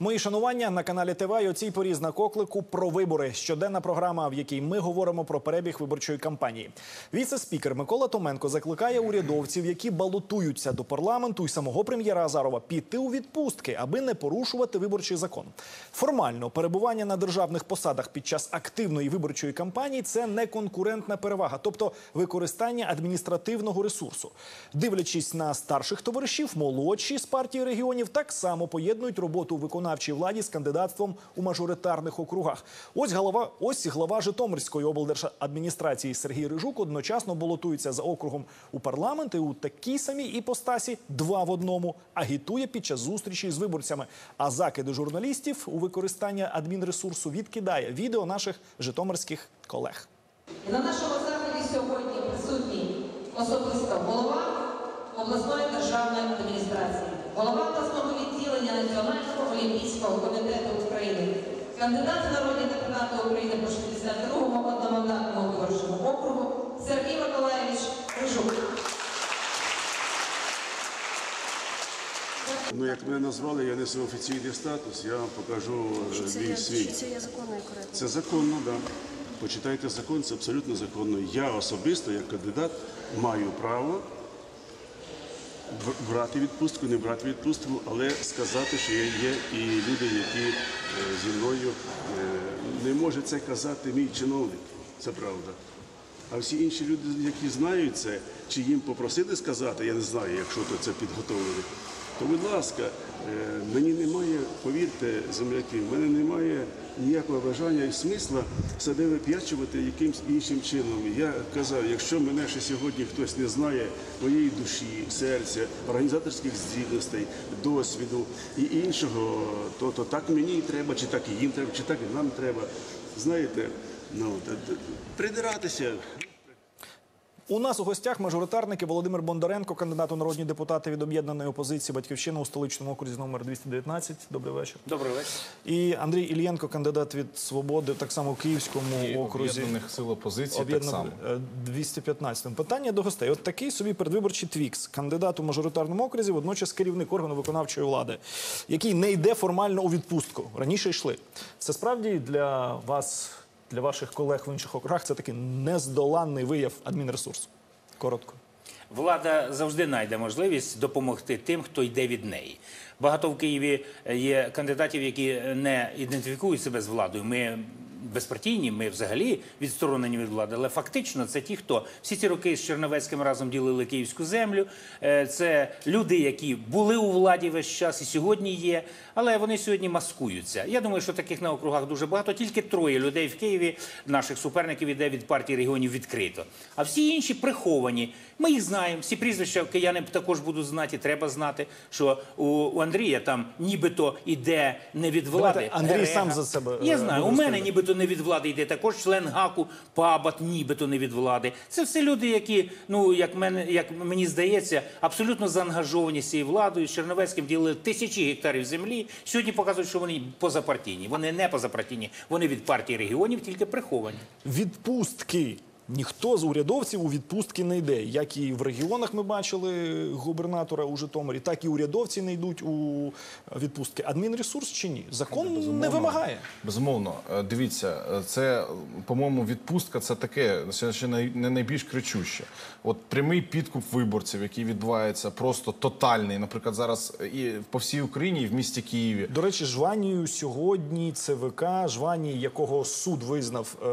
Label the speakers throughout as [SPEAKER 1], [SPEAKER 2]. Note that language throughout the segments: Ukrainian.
[SPEAKER 1] Мої шанування на каналі ТВ і о цій порі знак оклику про вибори. Щоденна програма, в якій ми говоримо про перебіг виборчої кампанії. Віце-спікер Микола Томенко закликає урядовців, які балотуються до парламенту, і самого прем'єра Азарова піти у відпустки, аби не порушувати виборчий закон. Формально перебування на державних посадах під час активної виборчої кампанії це не конкурентна перевага, тобто використання адміністративного ресурсу. Дивлячись на старших товаришів, молодші з партії регіонів так само поєднують роботу у виконавчій владі з кандидатством у мажоритарних округах. Ось голова, ось глава Житомирської облдержадміністрації Сергій Рижук одночасно балотується за округом у парламент і у такій самій іпостасі два в одному агітує під час зустрічі з виборцями. А закиди журналістів у використання адмінресурсу відкидає відео наших житомирських колег.
[SPEAKER 2] На нашому заході сьогодні присутній особисто голова обласної державної адміністрації, голова обласного відділення Національного олімпійського комітету України, кандидат в народні депутати України по 62-му одномандатному виборчому округу Сергій Миколаєвич Рижук.
[SPEAKER 3] Ну, як мене назвали, я несу офіційний статус, я вам покажу е,
[SPEAKER 4] це,
[SPEAKER 3] мій свій.
[SPEAKER 4] це є законно і коректно?
[SPEAKER 3] Це законно, так. Да. Почитайте закон, це абсолютно законно. Я особисто, як кандидат, маю право брати відпустку, не брати відпустку, але сказати, що є і люди, які е, зі мною е, не може це казати мій чиновник. Це правда. А всі інші люди, які знають це, чи їм попросили сказати, я не знаю, якщо то це підготовлено. То, будь ласка, е, мені немає, повірте, земляки, в мене немає ніякого бажання і смисла себе вип'ячувати якимсь іншим чином. Я казав, якщо мене ще сьогодні хтось не знає моєї душі, серця, організаторських здібностей, досвіду і іншого, то, то так мені і треба, чи так і їм треба, чи так і нам треба. Знаєте, ну придиратися.
[SPEAKER 1] У нас у гостях мажоритарники Володимир Бондаренко, кандидат у народні депутати від об'єднаної опозиції Батьківщина у столичному окрузі номер 219. Добрий вечір.
[SPEAKER 5] Добрий вечір.
[SPEAKER 1] І Андрій Ільєнко, кандидат від свободи, так само у Київському
[SPEAKER 6] І
[SPEAKER 1] окрузі.
[SPEAKER 6] об'єднаних сил опозиції так само.
[SPEAKER 1] Об'єднано 215 Питання до гостей. От такий собі передвиборчий твікс, кандидат у мажоритарному окрузі, водночас керівник органу виконавчої влади, який не йде формально у відпустку. Раніше йшли. Це справді для вас, для ваших колег в інших округах, це такий нездоланний вияв адмінресурсу. Коротко.
[SPEAKER 5] Влада завжди знайде можливість допомогти тим, хто йде від неї. Багато в Києві є кандидатів, які не ідентифікують себе з владою. Ми безпартійні, ми взагалі відсторонені від влади, але фактично це ті, хто всі ці роки з Черновецьким разом ділили київську землю. Е, Це люди, які були у владі весь час і сьогодні є, але вони сьогодні маскуються. Я думаю, що таких на округах дуже багато. Тільки троє людей в Києві, наших суперників, іде від партії регіонів відкрито. А всі інші приховані. Ми їх знаємо. Всі прізвища кияни також будуть знати. Треба знати, що у, Андрія там нібито іде не від влади.
[SPEAKER 1] Андрій сам за себе,
[SPEAKER 5] Я
[SPEAKER 1] е,
[SPEAKER 5] знаю. У мене
[SPEAKER 1] розповідати.
[SPEAKER 5] Не від влади йде також член ГАКу, Пабат, нібито не від влади. Це все люди, які, ну як мене, як мені здається, абсолютно заангажовані з цією владою. З Черновецьким ділили тисячі гектарів землі. Сьогодні показують, що вони позапартійні. Вони не позапартійні, вони від партії регіонів, тільки приховані.
[SPEAKER 1] Відпустки. Ніхто з урядовців у відпустки не йде. Як і в регіонах ми бачили губернатора у Житомирі, так і урядовці не йдуть у відпустки. Адмінресурс чи ні? Закон не вимагає.
[SPEAKER 6] Безумовно, Е, дивіться, е, це, е, по-моєму, відпустка це таке, ще не найбільш кричуще. От прямий підкуп виборців, який відбувається просто тотальний, наприклад, зараз і по всій Україні, і в місті Києві.
[SPEAKER 1] До речі, Жванію сьогодні ЦВК, Жванії, якого суд визнав е,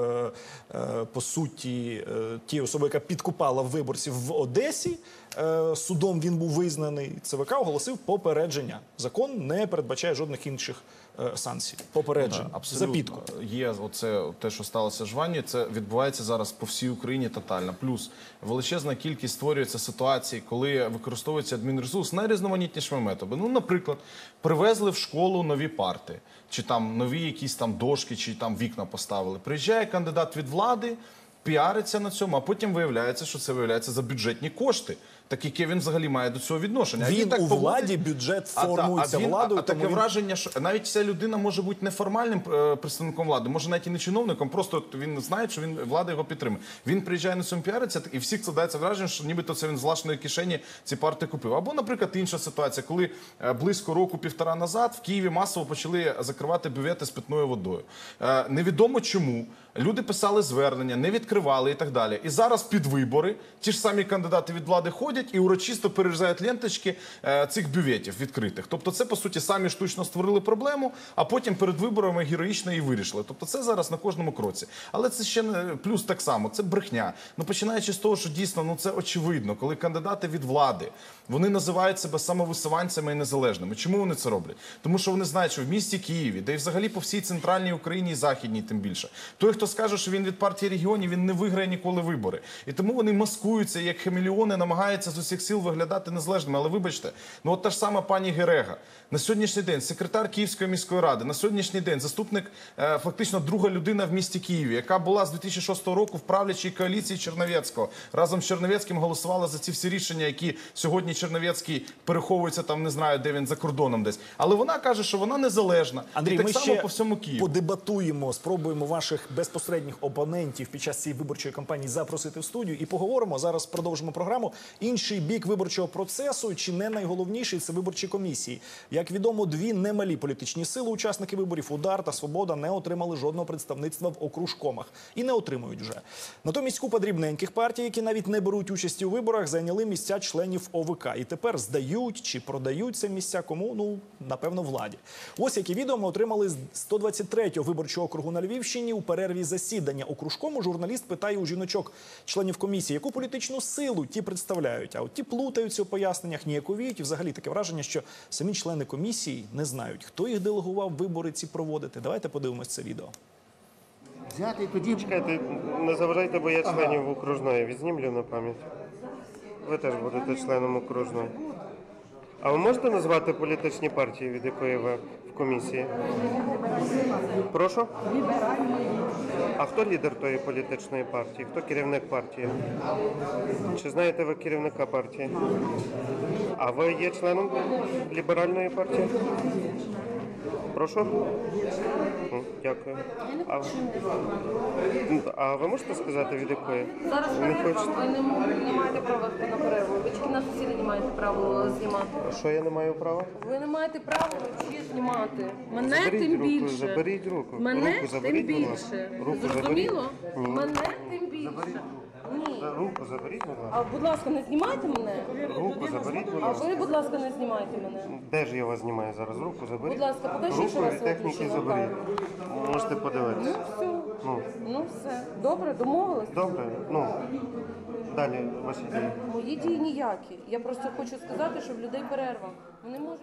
[SPEAKER 1] е, по суті е, ті особи, яка підкупала виборців в Одесі. Е, судом він був визнаний. ЦВК оголосив попередження. Закон не передбачає жодних інших е, санкцій. Попередження за підкуп.
[SPEAKER 6] Є оце те, що сталося Жвані. Це відбувається зараз по всій Україні тотально. Плюс величезна кількість створюється ситуацій, коли використовується адмінресурс найрізноманітнішими методами. Ну, наприклад, привезли в школу нові парти, чи там нові якісь там дошки, чи там вікна поставили. Приїжджає кандидат від влади. Піариться на цьому, а потім виявляється, що це виявляється за бюджетні кошти. так яке він взагалі має до цього відношення. А
[SPEAKER 1] Він
[SPEAKER 6] так
[SPEAKER 1] у
[SPEAKER 6] поводить-
[SPEAKER 1] владі, бюджет формується
[SPEAKER 6] а він,
[SPEAKER 1] владою,
[SPEAKER 6] А, а таке
[SPEAKER 1] він-
[SPEAKER 6] враження, що навіть ця людина може бути неформальним е, представником влади, може навіть і не чиновником, просто він знає, що він влада його підтримує. Він приїжджає на цьому піариться, і всіх складається враження, що нібито це він з власної кишені ці парти купив. Або, наприклад, інша ситуація, коли е, близько року-півтора назад в Києві масово почали закривати бювети з питною водою. Е, Невідомо чому. Люди писали звернення, не відкривали і так далі. І зараз під вибори ті ж самі кандидати від влади ходять і урочисто перерізають ленточки е, цих бюветів відкритих. Тобто, це по суті самі штучно створили проблему, а потім перед виборами героїчно її вирішили. Тобто, це зараз на кожному кроці. Але це ще не плюс так само. Це брехня. Ну починаючи з того, що дійсно ну це очевидно, коли кандидати від влади вони називають себе самовисуванцями і незалежними. Чому вони це роблять? Тому що вони знають, що в місті Києві, де й взагалі по всій центральній Україні і західній, тим більше, той, хто скаже, що він від партії регіонів, він не виграє ніколи вибори. І тому вони маскуються як хамеліони, намагаються з усіх сил виглядати незалежними. Але вибачте, ну от та ж сама пані Герега на сьогоднішній день, секретар Київської міської ради, на сьогоднішній день заступник, е, фактично друга людина в місті Києві, яка була з 2006 року в правлячій коаліції Черновецького. Разом з Черновецьким голосувала за ці всі рішення, які сьогодні Черновецький переховується там, не знаю, де він за кордоном десь. Але вона каже, що вона незалежна.
[SPEAKER 1] Андрій,
[SPEAKER 6] і так
[SPEAKER 1] ми
[SPEAKER 6] само
[SPEAKER 1] ще
[SPEAKER 6] по всьому Києву.
[SPEAKER 1] подебатуємо, спробуємо ваших безпосередніх опонентів під час цієї виборчої кампанії запросити в студію і поговоримо. Зараз продовжимо програму. Інший бік виборчого процесу, чи не найголовніший, це виборчі комісії. Як відомо, дві немалі політичні сили, учасники виборів Удар та Свобода не отримали жодного представництва в окружкомах і не отримують вже. Натомість купа дрібненьких партій, які навіть не беруть участі у виборах, зайняли місця членів ОВК і тепер здають чи продають це місця кому? Ну напевно, владі. Ось які відео ми отримали з 123-го виборчого округу на Львівщині у перерві засідання окружкому. Журналіст питає у жіночок, членів комісії, яку політичну силу ті представляють. А от ті плутаються у поясненнях, ніяковіють. І взагалі таке враження, що самі члени комісії не знають, хто їх делегував вибори ці проводити. Давайте подивимось це відео.
[SPEAKER 4] Взяти тоді
[SPEAKER 7] Чекайте, не заважайте, бо я членів окружної відзнімлю на пам'ять. Ви теж будете членом окружної. А ви можете назвати політичні партії, від якої ви комісії? Прошу? А хто лідер тої політичної партії? Хто керівник партії? Чи знаєте ви керівника партії? А ви є членом ліберальної партії? Прошу? Дякую. А, а ви можете сказати, від якої?
[SPEAKER 8] Зараз
[SPEAKER 7] Не хочете?
[SPEAKER 8] ви не, не маєте права йти на перерву. Бички на сусіди не маєте права знімати.
[SPEAKER 7] Що я не маю права?
[SPEAKER 8] Ви не маєте права взагалі знімати. Мене
[SPEAKER 7] Заберіть
[SPEAKER 8] тим
[SPEAKER 7] руку,
[SPEAKER 8] більше.
[SPEAKER 7] заберіть руку.
[SPEAKER 8] Мене
[SPEAKER 7] Руку
[SPEAKER 8] тим
[SPEAKER 7] заберіть, будь ласка.
[SPEAKER 8] більше.
[SPEAKER 7] Руку
[SPEAKER 8] Зрозуміло?
[SPEAKER 7] заберіть.
[SPEAKER 8] Мене тим більше. Ні.
[SPEAKER 7] Руку заберіть, будь ласка.
[SPEAKER 8] А будь ласка, не знімайте мене.
[SPEAKER 7] Руку заберіть, будь
[SPEAKER 8] А
[SPEAKER 7] ласка.
[SPEAKER 8] ви, будь ласка, не знімайте мене.
[SPEAKER 7] Де ж я вас знімаю зараз? Руку заберіть.
[SPEAKER 8] Будь ласка, покажіть, що
[SPEAKER 7] Руку
[SPEAKER 8] вас
[SPEAKER 7] і техніки заберіть. Можете подивитися.
[SPEAKER 8] Все.
[SPEAKER 7] Ну,
[SPEAKER 8] Ну все. Добре, домовились.
[SPEAKER 7] добре, ну. Далі ваші дії.
[SPEAKER 8] Мої дії ніякі. Я просто хочу сказати, що в людей перерва. Вони можуть.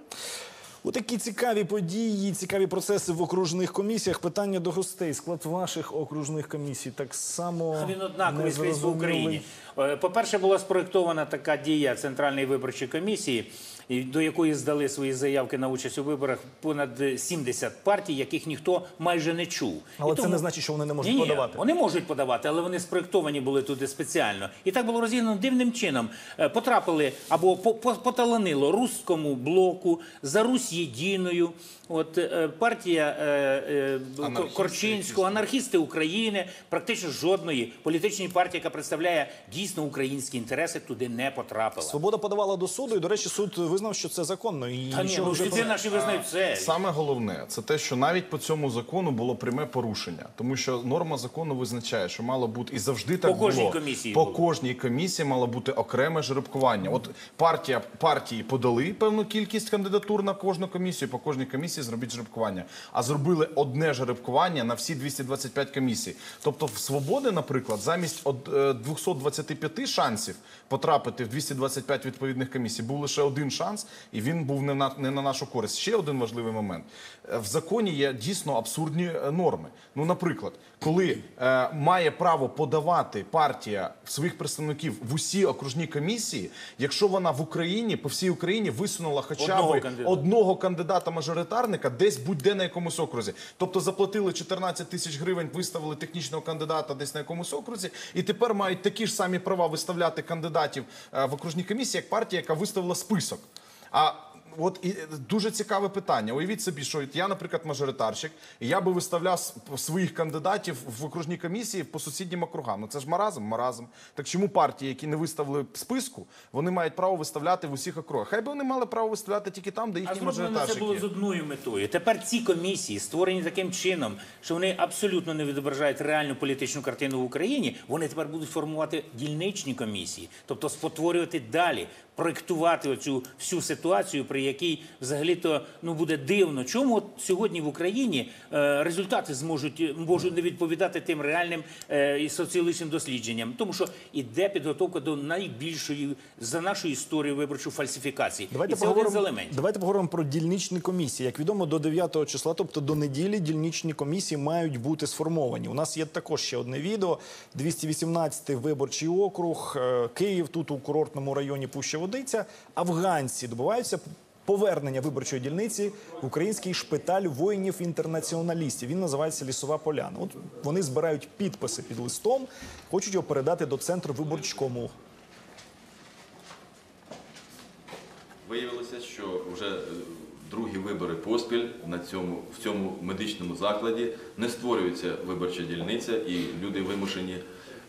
[SPEAKER 1] Отакі цікаві події, цікаві процеси в окружних комісіях. Питання до гостей. Склад ваших окружних комісій так само
[SPEAKER 5] Він однаковий в. Україні. Е, По-перше, була спроєктована така дія Центральної виборчої комісії, до якої здали свої заявки на участь у виборах понад 70 партій, яких ніхто майже не чув.
[SPEAKER 1] Але
[SPEAKER 5] І
[SPEAKER 1] це не значить, що вони не можуть
[SPEAKER 5] Ні-ні,
[SPEAKER 1] подавати.
[SPEAKER 5] Вони можуть подавати, але вони спроєктовані були туди спеціально. І так було розігнано дивним чином. Е, Потрапили або по- по- поталанило руському блоку, за Русь єдиною. От е, партія е, е,
[SPEAKER 6] Анархісти
[SPEAKER 5] Корчинського, анархісти України, практично жодної політичної партії, яка представляє дійсно українські інтереси, туди не потрапила.
[SPEAKER 1] Свобода подавала до суду, і до речі, суд визнав, що це законно. І
[SPEAKER 5] Та ні,
[SPEAKER 1] нічого
[SPEAKER 5] ну
[SPEAKER 1] вже
[SPEAKER 5] наші визнають все.
[SPEAKER 6] Саме головне це те, що навіть по цьому закону було пряме порушення, тому що норма закону визначає, що мало бути і завжди так
[SPEAKER 5] По кожній
[SPEAKER 6] було.
[SPEAKER 5] комісії
[SPEAKER 6] по
[SPEAKER 5] було.
[SPEAKER 6] кожній комісії мало бути окреме жеребкування. От партія партії подали певну кількість кандидатур на кожну комісію. По кожній комісії зробіть жеребкування. А зробили одне жеребкування на всі 225 комісій. Тобто, в свободи, наприклад, замість од- е, 225 шансів потрапити в 225 відповідних комісій, був лише один шанс. Шанс, і він був не на не на нашу користь. Ще один важливий момент Е, в законі є дійсно абсурдні е, норми. Ну, наприклад, коли е, має право подавати партія своїх представників в усі окружні комісії, якщо вона в Україні по всій Україні висунула хоча
[SPEAKER 5] Одного
[SPEAKER 6] б одного кандидата-мажоритарника десь будь-де на якомусь окрузі. Тобто заплатили 14 тисяч гривень, виставили технічного кандидата десь на якомусь окрузі, і тепер мають такі ж самі права виставляти кандидатів е, в окружній комісії, як партія, яка виставила список. А От і е, дуже цікаве питання. Уявіть собі, що я, наприклад, мажоритарщик, і я би виставляв своїх кандидатів в окружній комісії по сусіднім округам. Ну це ж маразм, маразм. Так чому партії, які не виставили списку, вони мають право виставляти в усіх округах? Хай би вони мали право виставляти тільки там, де
[SPEAKER 5] А
[SPEAKER 6] їхні
[SPEAKER 5] зроблено це було з одною метою. Тепер ці комісії створені таким чином, що вони абсолютно не відображають реальну політичну картину в Україні. Вони тепер будуть формувати дільничні комісії, тобто спотворювати далі, проєктувати оцю всю ситуацію, при якій взагалі-то ну буде дивно, чому от сьогодні в Україні е, результати зможуть можуть не відповідати тим реальним е, і соціологічним дослідженням, тому що іде підготовка до найбільшої за нашу історію виборчої фальсифікації.
[SPEAKER 1] Давайте
[SPEAKER 5] і це один з
[SPEAKER 1] поговоримо,
[SPEAKER 5] елементів.
[SPEAKER 1] давайте поговоримо про дільничні комісії. Як відомо, до 9 числа, тобто до неділі, дільничні комісії мають бути сформовані. У нас є також ще одне відео: 218-й виборчий округ, е, Київ, тут у курортному районі Пуща Водиця. Афганці добиваються повернення виборчої дільниці в український шпиталь воїнів-інтернаціоналістів. Він називається Лісова Поляна. От вони збирають підписи під листом, хочуть його передати до центру виборчкому.
[SPEAKER 9] Виявилося, що вже е, другі вибори поспіль на цьому в цьому медичному закладі не створюється виборча дільниця, і люди вимушені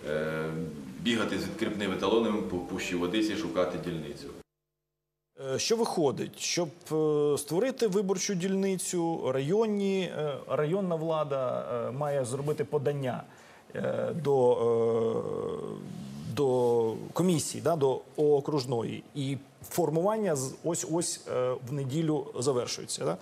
[SPEAKER 9] е, бігати з відкріпними талонами по пущі водиці, шукати дільницю.
[SPEAKER 1] Е, Що виходить, щоб е, створити виборчу дільницю, районні, е, районна влада має зробити подання до, до комісії, да, до окружної, і формування ось ось в неділю завершується. Да?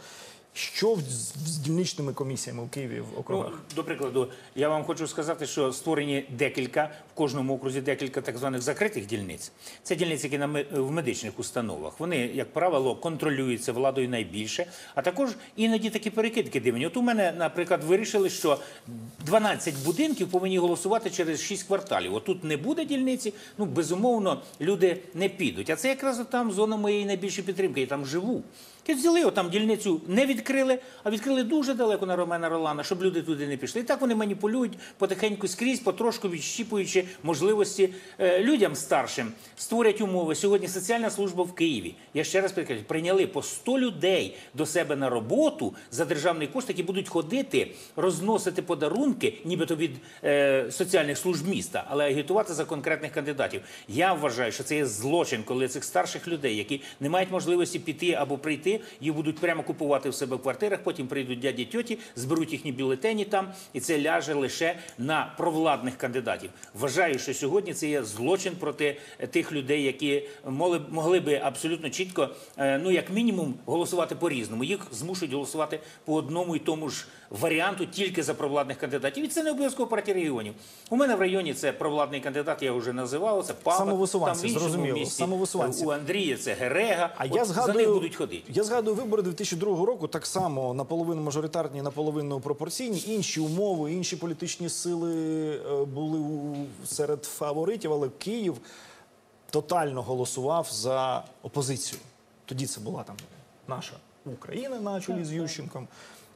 [SPEAKER 1] Що з дільничними комісіями в Києві в
[SPEAKER 5] Ну,
[SPEAKER 1] округах?
[SPEAKER 5] до прикладу, я вам хочу сказати, що створені декілька в кожному окрузі декілька так званих закритих дільниць. Це дільниці, які на в медичних установах. Вони, як правило, контролюються владою найбільше, а також іноді такі перекидки дивні. От у мене, наприклад, вирішили, що 12 будинків повинні голосувати через 6 кварталів. Отут не буде дільниці. Ну безумовно, люди не підуть. А це якраз там зона моєї найбільшої підтримки. Я там живу. Взяли отам дільницю, не відкрили, а відкрили дуже далеко на Ромена Ролана, щоб люди туди не пішли. І так вони маніпулюють потихеньку скрізь, потрошку відщіпуючи можливості е, людям старшим, створять умови. Сьогодні соціальна служба в Києві. Я ще раз підкреслюю, прийняли по 100 людей до себе на роботу за державний кошт, які будуть ходити, розносити подарунки, нібито від е, соціальних служб міста, але агітувати за конкретних кандидатів. Я вважаю, що це є злочин, коли цих старших людей, які не мають можливості піти або прийти, їх будуть прямо купувати в себе в квартирах. Потім прийдуть дяді тьоті, зберуть їхні бюлетені там, і це ляже лише на провладних кандидатів. Вважаю, що сьогодні це є злочин проти е, тих людей, які могли, могли би абсолютно чітко, е, ну як мінімум, голосувати по різному. Їх змушують голосувати по одному і тому ж варіанту тільки за провладних кандидатів. І це не обов'язково партія регіонів. У мене в районі це провладний кандидат, я вже називав. Це Павло. Там в іншому місті. У Андрія це Герега.
[SPEAKER 1] А
[SPEAKER 5] От
[SPEAKER 1] я
[SPEAKER 5] за них будуть ходити.
[SPEAKER 1] Я згадую вибори 2002 року, так само наполовину мажоритарні, наполовину пропорційні. Інші умови, інші політичні сили е, були серед фаворитів, але Київ тотально голосував за опозицію. Тоді це була там наша Україна на чолі з Ющенком.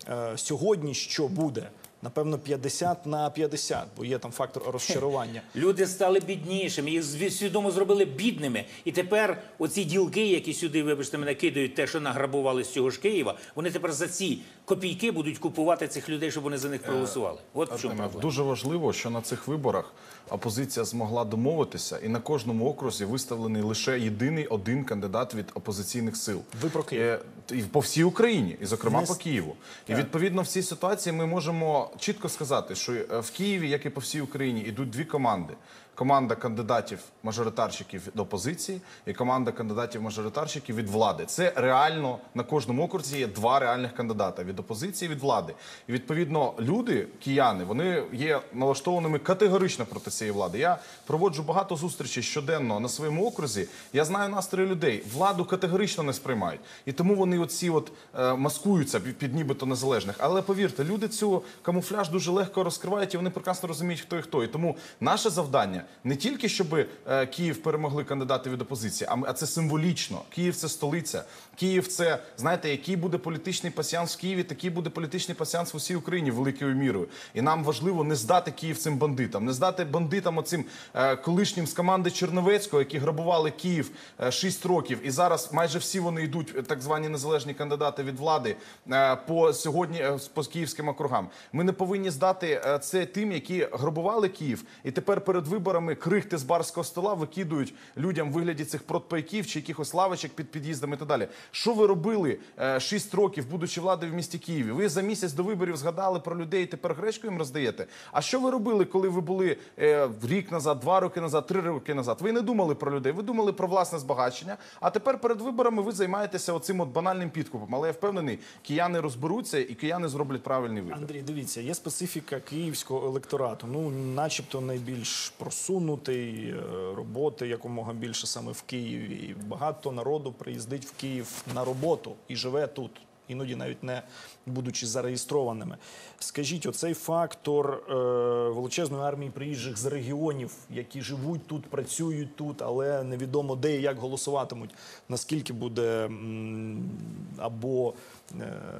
[SPEAKER 1] Е, сьогодні що буде? Напевно, 50 на 50, бо є там фактор розчарування.
[SPEAKER 5] Люди стали біднішими, їх свідомо зробили бідними. І тепер оці ділки, які сюди, вибачте, мене кидають, те, що награбували з цього ж Києва, вони тепер за ці копійки будуть купувати цих людей, щоб вони за них проголосували. От в чому проблема.
[SPEAKER 6] Дуже важливо, що на цих виборах опозиція змогла домовитися, і на кожному окрузі виставлений лише єдиний один кандидат від опозиційних сил.
[SPEAKER 1] Ви про Київ.
[SPEAKER 6] Е, І по всій Україні, і зокрема по Києву. І відповідно в цій ситуації ми можемо чітко сказати, що е, в Києві, як і по всій Україні, ідуть дві команди. Команда кандидатів мажоритарщиків від опозиції і команда кандидатів мажоритарщиків від влади. Це реально на кожному окрузі є два реальних кандидата від опозиції і від влади. І відповідно люди, кияни, вони є налаштованими категорично проти цієї влади. Я проводжу багато зустрічей щоденно на своєму окрузі. Я знаю настрої людей. Владу категорично не сприймають, і тому вони оці от е, маскуються під нібито незалежних. Але повірте, люди цю камуфляж дуже легко розкривають, і вони прекрасно розуміють, хто і хто. І тому наше завдання не тільки щоб е, Київ перемогли кандидати від опозиції, а, це символічно. Київ це столиця. Київ це знаєте, який буде політичний пасіанс в Києві, такий буде політичний пасіанс в усій Україні великою мірою. І нам важливо не здати Київ цим бандитам, не здати бандитам оцим е, колишнім з команди Черновецького, які грабували Київ 6 років. І зараз майже всі вони йдуть, е, так звані незалежні кандидати від влади е, по сьогодні е, по київським округам. Ми не повинні здати е, це тим, які грабували Київ, і тепер перед виборами крихти з барського стола викидують людям в вигляді цих протпайків чи якихось лавочок під під'їздами і так далі. Що ви робили 6 років, будучи владою в місті Києві? Ви за місяць до виборів згадали про людей, і тепер гречку їм роздаєте. А що ви робили, коли ви були е, рік назад, два роки назад, три роки назад? Ви не думали про людей, ви думали про власне збагачення. А тепер перед виборами ви займаєтеся оцим от банальним підкупом. Але я впевнений, кияни розберуться і кияни зроблять правильний вибір.
[SPEAKER 1] Андрій, дивіться, є специфіка київського електорату. Ну, начебто, найбільш просунутий е, роботи якомога більше саме в Києві. І багато народу приїздить в Київ на роботу і живе тут. Іноді навіть не будучи зареєстрованими. Скажіть, оцей фактор е, величезної армії приїжджих з регіонів, які живуть тут, працюють тут, але невідомо де і як голосуватимуть. Наскільки буде або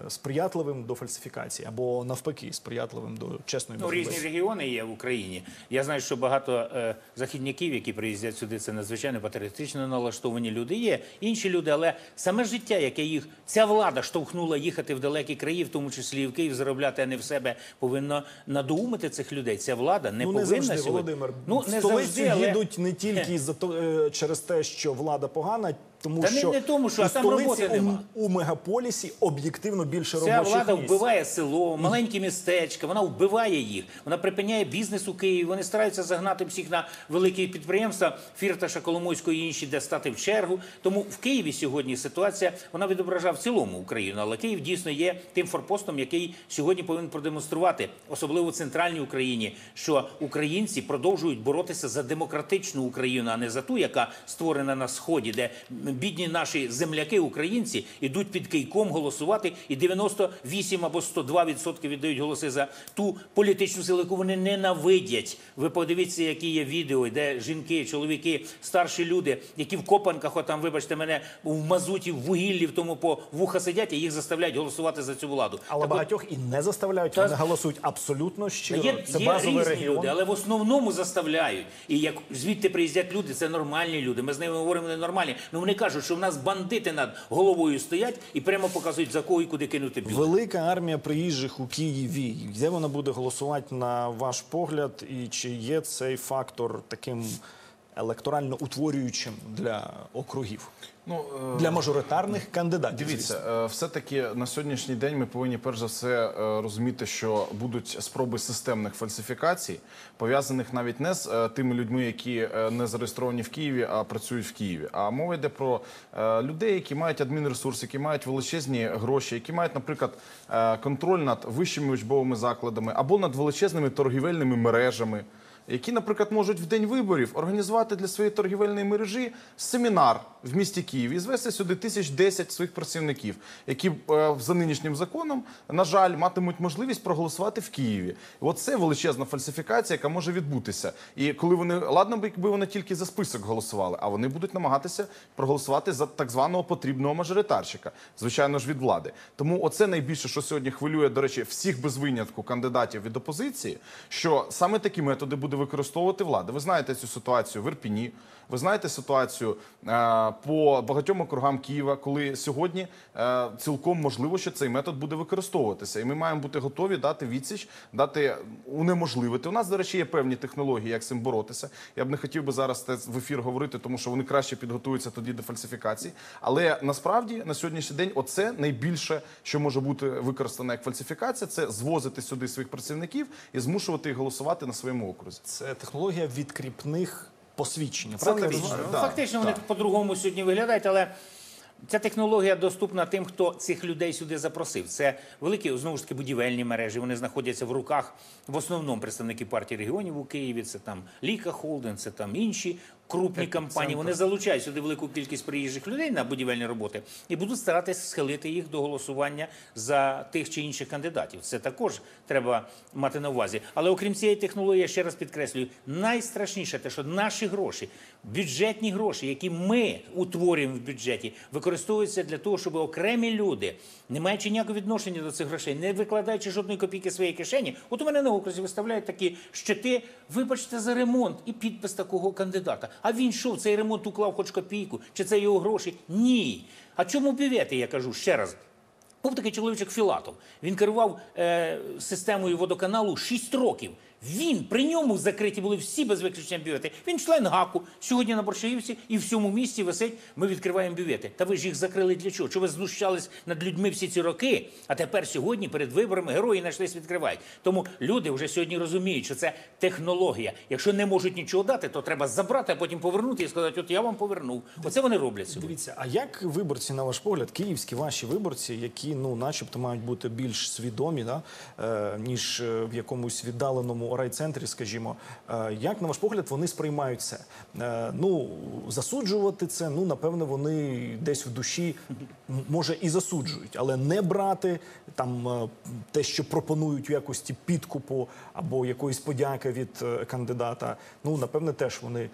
[SPEAKER 1] сприятливим до фальсифікації, або навпаки, сприятливим до чесної
[SPEAKER 5] Ну, різні регіони є в Україні. Я знаю, що багато е, західняків, які приїздять сюди, це надзвичайно патріотично налаштовані люди. Є інші люди, але саме життя, яке їх ця влада штовхнула їхати в далекі краї, в тому числі і в Київ, заробляти, а не в себе, повинно надоумити цих людей. Ця влада не
[SPEAKER 1] ну, не
[SPEAKER 5] повинна
[SPEAKER 1] завжди,
[SPEAKER 5] сьогодні.
[SPEAKER 1] Володимир.
[SPEAKER 5] Ну не завжди, але...
[SPEAKER 1] їдуть не тільки за то, е, через те, що влада погана, тому
[SPEAKER 5] Та не-
[SPEAKER 1] що
[SPEAKER 5] не тому, що,
[SPEAKER 1] у
[SPEAKER 5] а там роботи
[SPEAKER 1] у,
[SPEAKER 5] нема.
[SPEAKER 1] у мегаполісі об'єктивно більше
[SPEAKER 5] Ця
[SPEAKER 1] робочих
[SPEAKER 5] влада
[SPEAKER 1] місць.
[SPEAKER 5] вбиває село, маленькі містечка, вона вбиває їх. Вона припиняє бізнес у Києві. Вони стараються загнати всіх на великі підприємства Фірташа, Коломойського і інші, де стати в чергу. Тому в Києві сьогодні ситуація вона відображає в цілому Україну. Але Київ дійсно є тим форпостом, який сьогодні повинен продемонструвати, особливо в центральній Україні, що українці продовжують боротися за демократичну Україну, а не за ту, яка створена на сході, де бідні наші земляки, українці, ідуть під кийком голосувати, і 98 або 102 відсотки віддають голоси за ту політичну силу, яку вони ненавидять. Ви подивіться, які є відео, де жінки, чоловіки, старші люди, які в копанках, отам, вибачте мене, в мазуті, в вугіллі, в тому по вуха сидять, і їх заставляють голосувати за цю владу.
[SPEAKER 1] Але
[SPEAKER 5] Так
[SPEAKER 1] багатьох і не заставляють,
[SPEAKER 5] Та-
[SPEAKER 1] вони голосують абсолютно щиро.
[SPEAKER 5] Є,
[SPEAKER 1] Це
[SPEAKER 5] є
[SPEAKER 1] базовий
[SPEAKER 5] різні
[SPEAKER 1] регіон.
[SPEAKER 5] люди, але в основному заставляють. І як звідти приїздять люди, це нормальні люди. Ми з ними говоримо вони нормальні. Ну вони кажуть, що в нас бандити над головою стоять і прямо показують за кого і куди кинути бюджет.
[SPEAKER 1] Велика армія приїжджих у Києві. Де вона буде голосувати на ваш погляд? І чи є цей фактор таким електорально утворюючим для округів,
[SPEAKER 6] Ну, е,
[SPEAKER 1] для мажоритарних кандидатів?
[SPEAKER 6] Дивіться, е, все-таки на сьогоднішній день ми повинні перш за все е, розуміти, що будуть спроби системних фальсифікацій, пов'язаних навіть не з тими людьми, які не зареєстровані в Києві, а працюють в Києві. А мова йде про людей, які мають адмінресурс, які мають величезні гроші, які мають, наприклад, контроль над вищими учбовими закладами або над величезними торгівельними мережами які, наприклад, можуть в день виборів організувати для своєї торгівельної мережі семінар в місті Києві і звести сюди тисяч десять своїх працівників, які е, за нинішнім законом, на жаль, матимуть можливість проголосувати в Києві. І от це величезна фальсифікація, яка може відбутися. І коли вони ладно б, якби вони тільки за список голосували, а вони будуть намагатися проголосувати за так званого потрібного мажоритарщика, звичайно ж від влади. Тому оце найбільше, що сьогодні хвилює, до речі, всіх без винятку кандидатів від опозиції, що саме такі методи буде використовувати влада. Ви знаєте цю ситуацію в Ірпіні. Ви знаєте ситуацію е, по багатьом округам Києва, коли сьогодні е, цілком можливо, що цей метод буде використовуватися, і ми маємо бути готові дати відсіч, дати унеможливити. У нас, до речі, є певні технології, як з цим боротися. Я б не хотів би зараз в ефір говорити, тому що вони краще підготуються тоді до фальсифікацій. Але насправді на сьогоднішній день оце найбільше, що може бути використано як фальсифікація, це звозити сюди своїх працівників і змушувати їх голосувати на своєму окрузі.
[SPEAKER 1] Це технологія відкріпних посвідчень.
[SPEAKER 6] Це
[SPEAKER 1] Правильно я
[SPEAKER 6] так
[SPEAKER 1] розумію?
[SPEAKER 5] Ну,
[SPEAKER 6] Да,
[SPEAKER 5] Фактично вони по-другому сьогодні виглядають, але ця технологія доступна тим, хто цих людей сюди запросив. Це великі знову ж таки будівельні мережі. Вони знаходяться в руках в основному представники партії регіонів у Києві. Це там Ліка Холден, це там інші крупні компанії. Вони залучають сюди велику кількість приїжджих людей на будівельні роботи і будуть старатися схилити їх до голосування за тих чи інших кандидатів. Це також треба мати на увазі. Але окрім цієї технології, я ще раз підкреслюю, найстрашніше те, що наші гроші, бюджетні гроші, які ми утворюємо в бюджеті, використовуються для того, щоб окремі люди, не маючи ніякого відношення до цих грошей, не викладаючи жодної копійки своєї кишені, от у мене на окрузі виставляють такі щити, вибачте за ремонт і підпис такого кандидата. А він що, цей ремонт уклав хоч копійку? Чи це його гроші? Ні. А чому бювети, я кажу ще раз. Був такий чоловічок Філатов. Він керував е, системою водоканалу 6 років. Він при ньому закриті були всі без виключення бювети. Він член ГАКу. Сьогодні на Борщаївці і в цьому місті висить. Ми відкриваємо бювети. Та ви ж їх закрили для чого? Що ви знущались над людьми всі ці роки? А тепер сьогодні перед виборами герої знайшлись відкривають. Тому люди вже сьогодні розуміють, що це технологія. Якщо не можуть нічого дати, то треба забрати, а потім повернути і сказати: от я вам повернув. Оце вони роблять сьогодні.
[SPEAKER 1] Дивіться, а як виборці, на ваш погляд, київські ваші виборці, які ну, начебто, мають бути більш свідомі, да, е, ніж е, в якомусь віддаленому райцентрі, скажімо, е, як на ваш погляд вони сприймають це? Е, ну засуджувати це, ну напевно, вони десь в душі може і засуджують, але не брати там е, те, що пропонують в якості підкупу або якоїсь подяки від кандидата. Ну напевне, теж вони.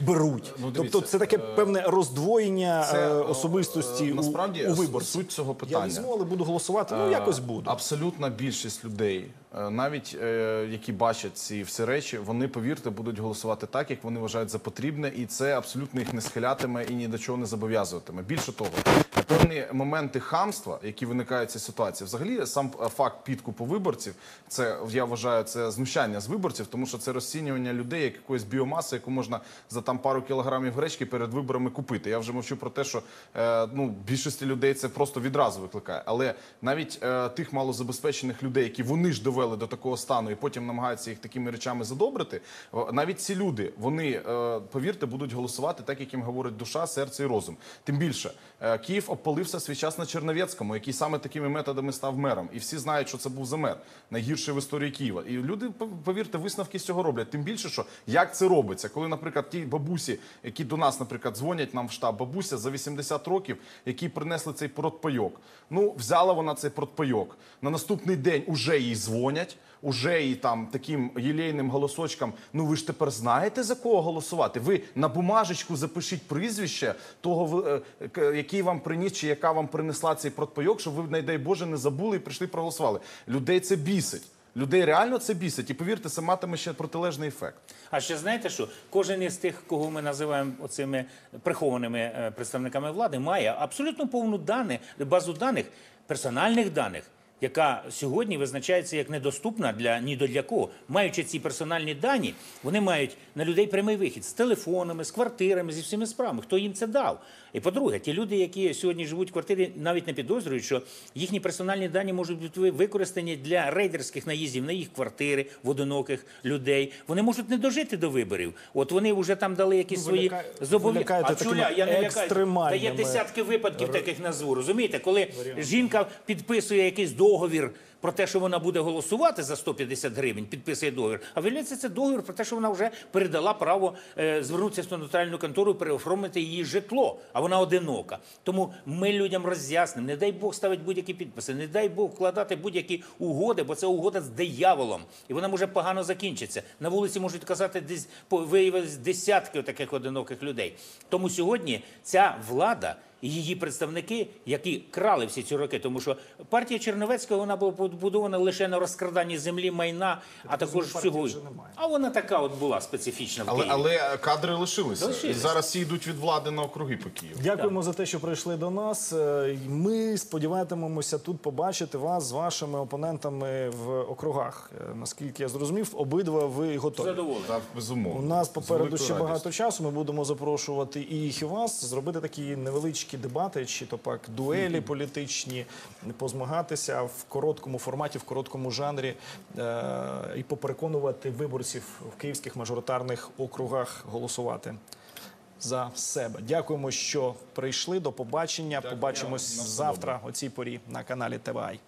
[SPEAKER 1] Беруть,
[SPEAKER 6] Ну,
[SPEAKER 1] тобто це таке певне роздвоєння
[SPEAKER 6] Це,
[SPEAKER 1] особистості
[SPEAKER 6] насправді,
[SPEAKER 1] у, у виборців.
[SPEAKER 6] суть цього
[SPEAKER 1] Я
[SPEAKER 6] питання.
[SPEAKER 1] візьму, але буду голосувати. Ну якось буду.
[SPEAKER 6] Абсолютна більшість людей, навіть е, які бачать ці всі речі, вони повірте, будуть голосувати так, як вони вважають за потрібне, і це абсолютно їх не схилятиме і ні до чого не зобов'язуватиме. Більше того, певні моменти хамства, які виникають в цій ситуації, взагалі сам е, факт підкупу виборців, це я вважаю, це знущання з виборців, тому що це розцінювання людей як якоїсь біомаси, яку можна за там пару кілограмів гречки перед виборами купити. Я вже мовчу про те, що е, ну більшості людей це просто відразу викликає. Але навіть е, тих малозабезпечених людей, які вони ж довели до такого стану, і потім намагаються їх такими речами задобрити. Навіть ці люди, вони е, повірте, будуть голосувати так, як їм говорить душа, серце і розум. Тим більше е, Київ обпалився свій час на Черновецькому, який саме такими методами став мером. І всі знають, що це був за мер, найгірший в історії Києва. І люди, повірте, висновки з цього роблять. Тим більше, що як це робиться, коли, наприклад, ті бабусі, які до нас, наприклад, дзвонять нам в штаб, бабуся за 80 років, які принесли цей протпайок. Ну, взяла вона цей протпайок. На наступний день уже їй дзвонять. Уже їй там таким єлейним голосочком, ну ви ж тепер знаєте за кого голосувати. Ви на бумажечку запишіть прізвище того, е, який вам приніс, чи яка вам принесла цей протпайок, щоб ви, не дай Боже, не забули і прийшли проголосували. Людей це бісить. Людей реально це бісить. І повірте, це матиме ще протилежний ефект.
[SPEAKER 5] А ще знаєте що? Кожен із тих, кого ми називаємо оцими прихованими е, представниками влади, має абсолютно повну дани, базу даних, персональних даних. Яка сьогодні визначається як недоступна для ні до для кого. Маючи ці персональні дані, вони мають на людей прямий вихід з телефонами, з квартирами, зі всіми справами. Хто їм це дав? І по-друге, ті люди, які сьогодні живуть в квартирі, навіть не підозрюють, що їхні персональні дані можуть бути використані для рейдерських наїздів на їх квартири в одиноких людей. Вони можуть не дожити до виборів. От вони вже там дали якісь
[SPEAKER 1] Ну,
[SPEAKER 5] свої
[SPEAKER 1] ляка-
[SPEAKER 5] зобов'язання. А чуля, я не лякаю. Та є десятки випадків таких назву. Розумієте, коли жінка підписує якийсь договір про те, що вона буде голосувати за 150 гривень, підписує договір. А виявляється, це договір про те, що вона вже передала право е, звернутися в нотаріальну контору і переоформити її житло, а вона одинока. Тому ми людям роз'яснимо, не дай Бог ставити будь-які підписи, не дай Бог вкладати будь-які угоди, бо це угода з дияволом, і вона може погано закінчитися. На вулиці можуть казати десь виявилось десятки таких одиноких людей. Тому сьогодні ця влада. І її представники, які крали всі ці роки, тому що партія Черновецького вона була побудована лише на розкраданні землі, майна, а також
[SPEAKER 1] немає.
[SPEAKER 5] А вона така от була специфічна в
[SPEAKER 6] Але,
[SPEAKER 5] Києві.
[SPEAKER 6] але кадри лишилися.
[SPEAKER 5] Лишилися.
[SPEAKER 6] І зараз всі йдуть від влади на округи по Києву.
[SPEAKER 1] Дякуємо за те, що прийшли до нас. Е, Ми сподіватимемося тут побачити вас з вашими опонентами в округах. Е, Наскільки я зрозумів, обидва ви готові.
[SPEAKER 5] Задоволений.
[SPEAKER 6] Так, безумовно.
[SPEAKER 1] У нас попереду ще багато часу. Ми будемо запрошувати і їх, і вас зробити такі невеличкі невеличкі дебати, чи то пак дуелі політичні, позмагатися в короткому форматі, в короткому жанрі е, і попереконувати виборців в київських мажоритарних округах голосувати. За себе дякуємо, що прийшли. До побачення. Побачимось завтра о цій порі на каналі ТВАЙ.